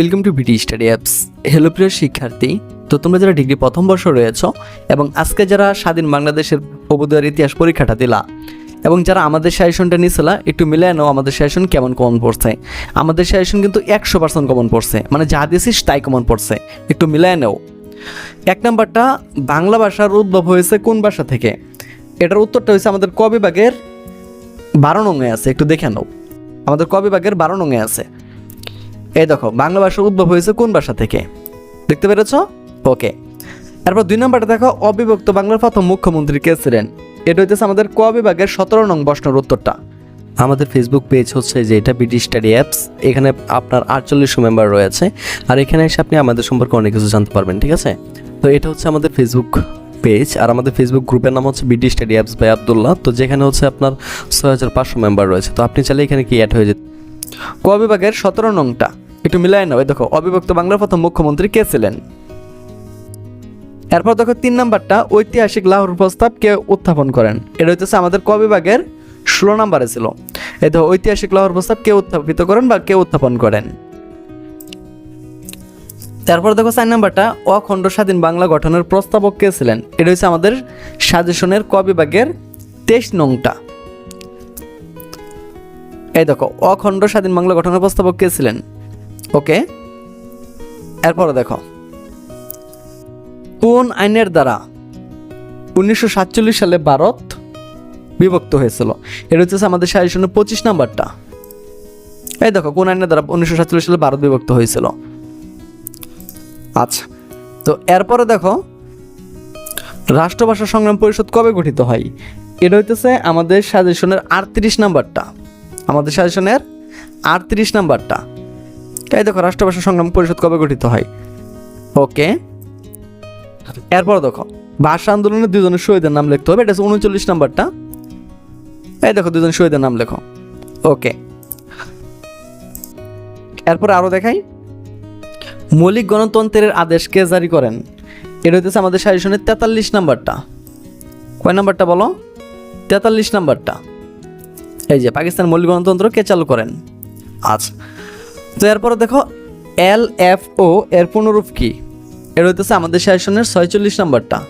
Welcome to BT study apps hello প্রিয় শিক্ষার্থী। তো তোমরা যারা ডিগ্রি প্রথম বর্ষ রয়েছ এবং আজকে যারা স্বাধীন বাংলাদেশের অবদার ইতিহাস পরীক্ষাটা দিলা এবং যারা আমাদের সাজেশনটা নিয়েছিলা একটু মিলিয়ে নাও আমাদের সাজেশন কেমন কমন পড়ছে। আমাদের সাজেশন কিন্তু একশো পার্সেন্ট কমন পড়ছে। মানে যা দিয়েছিস তাই কমন পড়ছে। একটু মিলিয়ে নাও। এক নাম্বারটা, বাংলা ভাষার উদ্ভব হয়েছে কোন ভাষা থেকে? এটার উত্তরটা হয়েছে আমাদের ক বিভাগের বারো নঙে আছে। একটু দেখে নাও। আমাদের ক বিভাগের বারো নঙে আছে। এই দেখো, বাংলা ভাষার উদ্ভব হয়েছে কোন ভাষা থেকে? দেখতে পেরেছ? ওকে। এরপর দুই নম্বরটা দেখো, অবিভক্ত বাংলার প্রথম মুখ্যমন্ত্রী কে ছিলেন? এটা হইতেছে আমাদের ক বিভাগের সতেরো নং প্রশ্নের উত্তরটা। আমাদের ফেসবুক পেজ হচ্ছে যে এটা বিডি স্টাডি অ্যাপস এখানে আপনার আটচল্লিশশো মেম্বার রয়েছে, আর এখানে এসে আপনি আমাদের সম্পর্কে অনেক কিছু জানতে পারবেন, ঠিক আছে? তো এটা হচ্ছে আমাদের ফেসবুক পেজ আর আমাদের ফেসবুক গ্রুপের নাম হচ্ছে BD study apps by Abdullah তো যেখানে হচ্ছে আপনার ছয় হাজার পাঁচশো মেম্বার রয়েছে, তো আপনি চাইলে এখানে কি অ্যাড হয়ে যেতে ক বিভাগের সতেরো নংটা। একটু মিলাই নাও দেখো, অবিভক্ত বাংলার প্রথম মুখ্যমন্ত্রী কে ছিলেন? এরপর দেখো তিন নাম্বারটা, ঐতিহাসিক লাহোর প্রস্তাব কে উত্থাপন করেন? এটা হচ্ছে আমাদের ক বিভাগের ষোলো নাম্বারে ছিল। এই দেখো, ঐতিহাসিক লাহোর প্রস্তাব কে উত্থাপিত করেন বা কে উত্থাপন করেন? তারপর দেখো চার নাম্বারটা, অখণ্ড স্বাধীন বাংলা গঠনের প্রস্তাবক কে ছিলেন? এটা হচ্ছে আমাদের সাজেশনের ক বিভাগের তেইশ নংটা। এই দেখো, অখণ্ড স্বাধীন বাংলা গঠনের প্রস্তাবক কে ছিলেন? ওকে? এরপরে দেখো। কোন আইনের দ্বারা উনিশশো সাতচল্লিশ সালে ভারত বিভক্ত হয়েছিল? এটা হচ্ছে আমাদের সাজেশনের পঁচিশ নাম্বারটা। এই দেখো, কোন আইনের দ্বারা উনিশশো সাতচল্লিশ সালে ভারত বিভক্ত হয়েছিল? আচ্ছা তো এরপরে দেখো, রাষ্ট্রভাষা সংগ্রাম পরিষদ কবে গঠিত হয়? এটা হইতেছে আমাদের সাজেশনের আটত্রিশ নাম্বারটা। আমাদের সাজেশনের আটত্রিশ নাম্বারটা। তাই দেখো, রাষ্ট্রভাষা সংগ্রাম পরিষদ কবে গঠিত হয়? ওকে। এরপর দেখো, ভাষা আন্দোলনে দুজনের শহীদের নাম লিখতে হবে, এটা হচ্ছে উনচল্লিশ নাম্বারটা। এই দেখো, দুজন শহীদের নাম লেখো। ওকে। এরপর আরও দেখাই। মৌলিক গণতন্ত্রের আদেশ কে জারি করেন? এটা হইতেছে আমাদের সাজেশনের তেতাল্লিশ নাম্বারটা। কয় নাম্বারটা বলো? তেতাল্লিশ নাম্বারটা। এই যে পাকিস্তান মৌলিক গণতন্ত্র কে চালু করেন? আচ্ছা। তো এরপরে দেখো, এল এফ ও এর পুনরূপ কি? এটা হইতেছে আমাদের সাজেশনের ছয়চল্লিশ নাম্বারটা।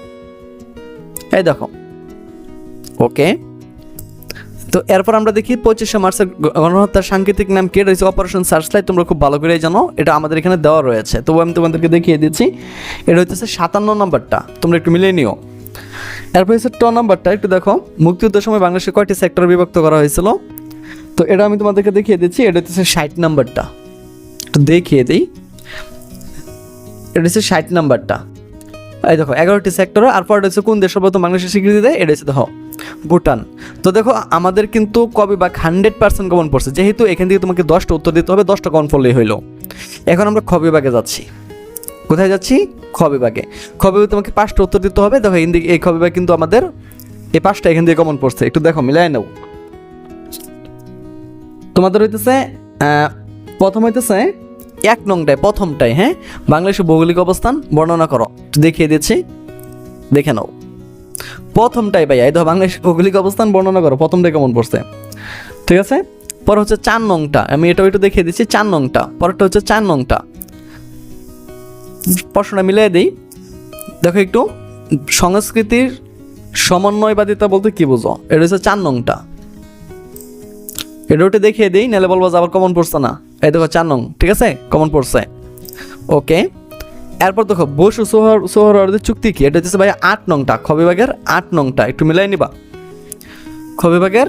এই দেখো। ওকে। তো এরপর আমরা দেখি পঁচিশে মার্চের গণহত্যার সাংকেতিক নাম কে? রয়েছে অপারেশন সার্চলাইট তোমরা খুব ভালো করে জানো। এটা আমাদের এখানে দেওয়া রয়েছে। তবু আমি তোমাদেরকে দেখিয়ে দিচ্ছি। এটা হচ্ছে সাতান্ন নম্বরটা। তোমরা একটু মিলিয়ে নিও। এরপর হচ্ছে ট নাম্বারটা, একটু দেখো। মুক্তিযুদ্ধের সময় বাংলাদেশে কয়টি সেক্টর বিভক্ত করা হয়েছিল? তো এটা আমি তোমাদেরকে দেখিয়ে দিচ্ছি, এটা হচ্ছে ষাট নাম্বারটা। একটু দেখিয়ে দিই। এটা হচ্ছে ষাট নাম্বারটা। এই দেখো, এগারোটি সেক্টর, আর পরে হচ্ছে কোন দেশ সর্বপ্রথম বাংলাদেশের স্বীকৃতি দেয়? এটা হচ্ছে দেখো, ভুটান। তো দেখো, আমাদের কিন্তু কবে বা হান্ড্রেড পার্সেন্ট কমন পড়ছে। যেহেতু এখান থেকে তোমাকে দশটা উত্তর দিতে হবে, দশটা কমন পড়লেই হইল। এখন আমরা খ বিভাগে যাচ্ছি। কোথায় যাচ্ছি? খ বিভাগে খ বিভাগে তোমাকে পাঁচটা উত্তর দিতে হবে। দেখো হিন্দি এই খ বিভাগ কিন্তু আমাদের এই পাঁচটা এখান থেকে কমন পড়ছে। একটু দেখো মিলাই নাও। তোমাদের হইতেছে প্রথম হইতেছে এক নংটায়, প্রথমটায় হ্যাঁ? বাংলাদেশের ভৌগোলিক অবস্থান বর্ণনা করো। দেখিয়ে দিচ্ছি। দেখে নাও। প্রথমটাই ভাইয়া, এই দেখো, বাংলাদেশের ভৌগোলিক অবস্থান বর্ণনা করো। প্রথমটাই কেমন পড়ছে। ঠিক আছে? পরে হচ্ছে চার নংটা। আমি এটাও একটু দেখিয়ে দিচ্ছি, চার নংটা। পরেরটা হচ্ছে চার নংটা। প্রশ্নটা মিলিয়ে দিই। দেখো একটু, সংস্কৃতির সমন্বয়বাদিতা বলতে কি বুঝো? এটা হচ্ছে চার নংটা। এটা ওটা দেখিয়ে দিই, নাহলে বলব যে আবার কমন পড়ছে না। এই দেখো চার নং, ঠিক আছে? কমন পড়ছে। ওকে এরপর দেখো, বসু সোহর সোহরওয়ার্দের চুক্তি কি? এটা হচ্ছে ভাই আট নংটা, খ বিভাগের আট নংটা। একটু মিলাই নিবা। খ বিভাগের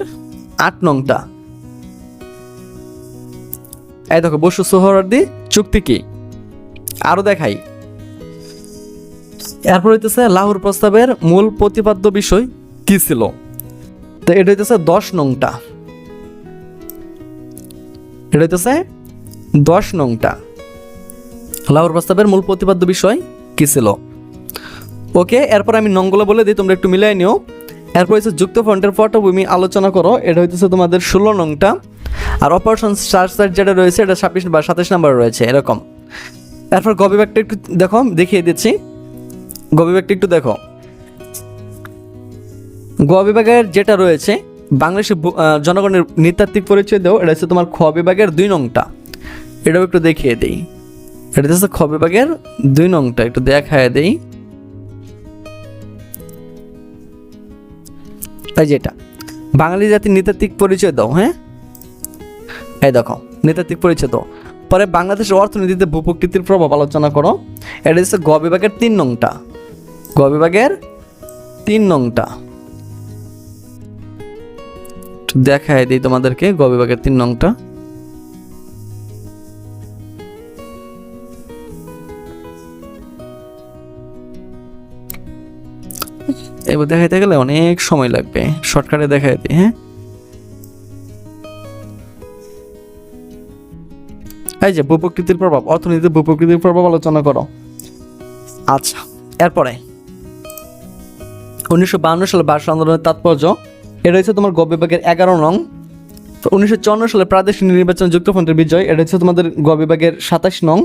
আট নংটা। এই দেখো, বসু সোহরওয়ার্দি চুক্তি কি? আরও দেখাই। এরপর হইতেছে লাহোর প্রস্তাবের মূল প্রতিপাদ্য বিষয় কি ছিল? তো এটা হইতেছে দশ নংটা। এটা হইতেছে দশ নংটা। লাহোর প্রস্তাবের মূল প্রতিপাদ্য বিষয় কি ছিল? ওকে, এরপর আমি নংগুলো বলে দিই, তোমরা একটু মিলাই নিও। এরপর হচ্ছে যুক্ত ফ্রন্টের পটভূমি আলোচনা করো, এটা হইতেছে তোমাদের ষোলো নংটা। আর অপারেশন স্টার সাইট যেটা রয়েছে, এটা ছাব্বিশ বা সাতাশ নাম্বার রয়েছে, এরকম। এরপর গ বিভাগটা একটু দেখো, দেখিয়ে দিচ্ছি। গ বিভাগটা একটু দেখো। গ বিভাগের যেটা রয়েছে, বাংলাদেশের জনগণের নৃতাত্ত্বিক পরিচয় দেও, এটা হচ্ছে তোমার খ বিভাগের দুই নংটা। এটাও একটু দেখিয়ে দিই। এটা হচ্ছে খ বিভাগের দুই নংটা, একটু দেখায় দেই। এই যেটা বাঙালি জাতির নৃতাত্ত্বিক পরিচয় দাও হ্যাঁ? এই দেখো, নৃতাত্ত্বিক পরিচয় দাও। পরে বাংলাদেশের অর্থনীতিতে ভূপ্রকৃতির প্রভাব আলোচনা করো। এটা হচ্ছে গ বিভাগের তিন নংটা। গ বিভাগের তিন নংটা। দেখায় দিই তোমাদেরকে গ বিভাগের তিন নংটা। এবার দেখাইতে গেলে অনেক সময় লাগবে। শর্টকাটে দেখাই দিই হ্যাঁ? এই যে ভূপ্রকৃতির প্রভাব অর্থনীতিতে ভূপ্রকৃতির প্রভাব আলোচনা করো। আচ্ছা এরপরে। উনিশশো সালে ভাষা আন্দোলনের তাৎপর্য, এটা হচ্ছে তোমার গ বিভাগের এগারো নং। উনিশশো চুয়ান্ন সালে প্রাদেশিক নির্বাচন যুক্তফ্রন্টের বিজয়, এটা হচ্ছে তোমাদের গ বিভাগের সাতাশ নং।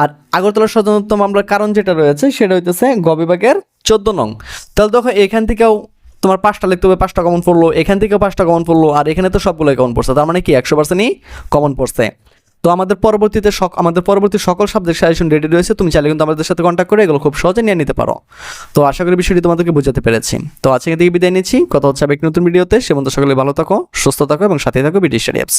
আর আগরতলা স্বতন্ত্র মামলার কারণ যেটা রয়েছে, সেটা হইতেছে গ বিভাগের চোদ্দ নং। তাহলে দেখো, এখান থেকেও তোমার পাঁচটা লিখতে হবে, পাঁচটা কমন পড়ল, এখান থেকেও পাঁচটা কমন পড়ল, আর এখানে তো সবগুলোই কমন পড়ছে, তার মানে কি, একশো পার্সেন্টই কমন পড়ছে। তো আমাদের পরবর্তীতে সক আমাদের পরবর্তী সকল সাবজেক্ট সাজেশন রেডি রয়েছে। তুমি চাইলে কিন্তু আমাদের সাথে কন্ট্যাক্ট করে এগুলো খুব সহজে নিয়ে নিতে পারো। তো আশা করি বিষয়টি তোমাদেরকে বোঝাতে পেরেছি। তো আজকে থেকে বিদায় নিচ্ছি। কথা হচ্ছে একটি নতুন ভিডিওতে সে মতো সকলে ভালো থাকো, সুস্থ থাকো এবং সাথে থাকো ব্রিটিশ অ্যাপসে